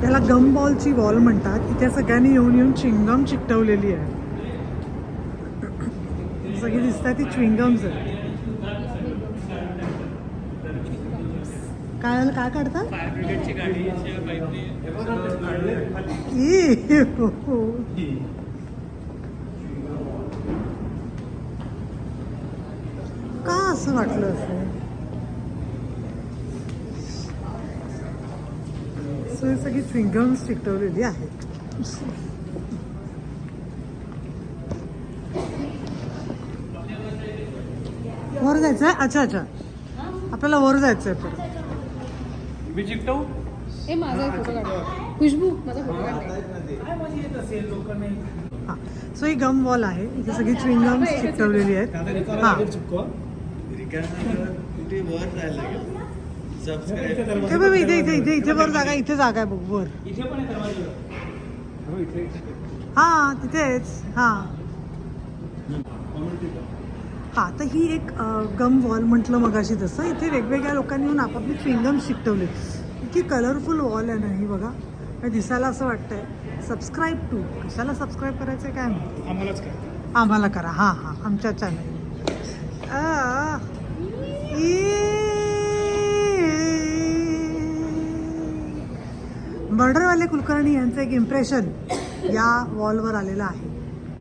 त्याला गम बॉलची वॉल म्हणतात. इथे सगळ्यांनी येऊन येऊन चिंगम चिकटवलेली आहे. सगळी दिसतात ती चिंगम्स आहे काय काय काढतात का असं वाटलं असं सो ही सगळी च्विंगम्स चिकटवलेली आहेत. वर जायचंय? अच्छा अच्छा. आपल्याला वर जायचंय पण मी चिकटवू हे माझा एक फोटो काढ खुशबू माझा फोटो काढ हा. सो ही गम वॉल आहे. इथे सगळी च्विंगम्स चिकटवलेली आहेत. हा कुठे वर जायला लागेल सबस्क्राईब हे बघ इथे इथे इथे इथे वर जागा इथे जागा आहे बघ वर. इथे पण आहे दरवाजा. हो इथे हा तिथेच हा. हा तर ही एक गम वॉल म्हटलं मगाशी तसं. इथे वेगवेगळ्या लोकांनी येऊन आपापली च्विंगम शिकवले. इतकी कलरफुल वॉल आहे ना ही बघा. दिसायला असं वाटतंय. सबस्क्राईब टू कशाला सबस्क्राईब करायचं काय माहिती? आम्हाला करा. हां हां आमच्या चॅनल मर्डरवाले कुलकर्णी यांचं एक इम्प्रेशन या वॉलवर आलेलं आहे.